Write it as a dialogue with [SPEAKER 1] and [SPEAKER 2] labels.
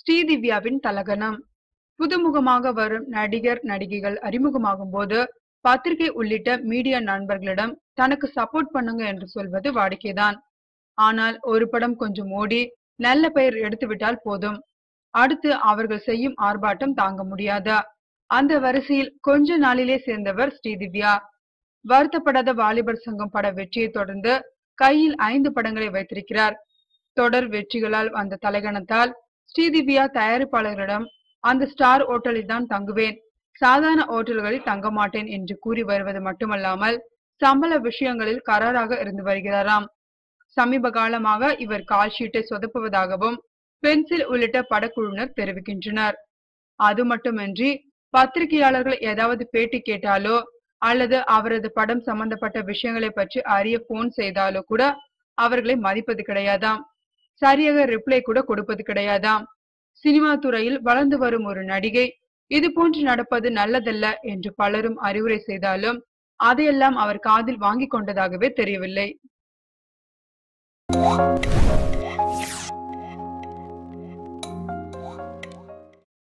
[SPEAKER 1] ஸ்ரீதிவ்யாவின் தலகணம். புதுமுகமாக வரும் நடிகர் நடிகைகள் அறிமுகமாகும் போது பத்திரிகை உள்ளிட்ட மீடியா நண்பர்களிடம் தனக்கு சப்போர்ட் பண்ணுங்க என்று சொல்வது வாடிக்கைதான். ஆனால் ஒரு படம் கொஞ்சம் ஓடி நல்ல பெயர் எடுத்துவிட்டால் போதும். அடுத்து அவர்கள் செய்யும் ஆர்ப்பாட்டம் தாங்க முடியாத. அந்த வரிசையில் கொஞ்ச நாளிலே சேர்ந்தவர் ஸ்ரீதிவ்யா. வருத்தப்படாத வாலிபர் சங்கம் பட வெற்றியை தொடர்ந்து கையில் ஐந்து படங்களை வைத்திருக்கிறார். தொடர் வெற்றிகளால் வந்த தலைகணத்தால் ஸ்ரீதிவ்யா தயாரிப்பாளர்களிடம் அந்த ஸ்டார் ஓட்டலில் தான் தங்குவேன். சாதாரண ஓட்டல்களில் தங்க மாட்டேன் என்று கூறி வருவது மட்டுமல்லாமல் சம்பள விஷயங்களில் கராராக இருந்து வருகிறாராம். சமீப காலமாக இவர் கால் ஷீட்டை சொதப்புவதாகவும் பென்சில் உள்ளிட்ட படக்குழுவினர் தெரிவிக்கின்றனர். அது மட்டுமின்றி பத்திரிகையாளர்கள் ஏதாவது பேட்டி கேட்டாலோ அல்லது அவரது படம் சம்பந்தப்பட்ட விஷயங்களை பற்றி அறிய போன் செய்தாலும் கூட அவர்களை மதிப்பது கிடையாதாம். சரியாக ரிப்ளை கூட கொடுப்பது கிடையாதாம். சினிமா துறையில் வளர்ந்து வரும் ஒரு நடிகை இது போன்று நடப்பது நல்லதல்ல என்று பலரும் அறிவுரை செய்தாலும் அதையெல்லாம் அவர் காதில் வாங்கிக் கொண்டதாகவே தெரியவில்லை.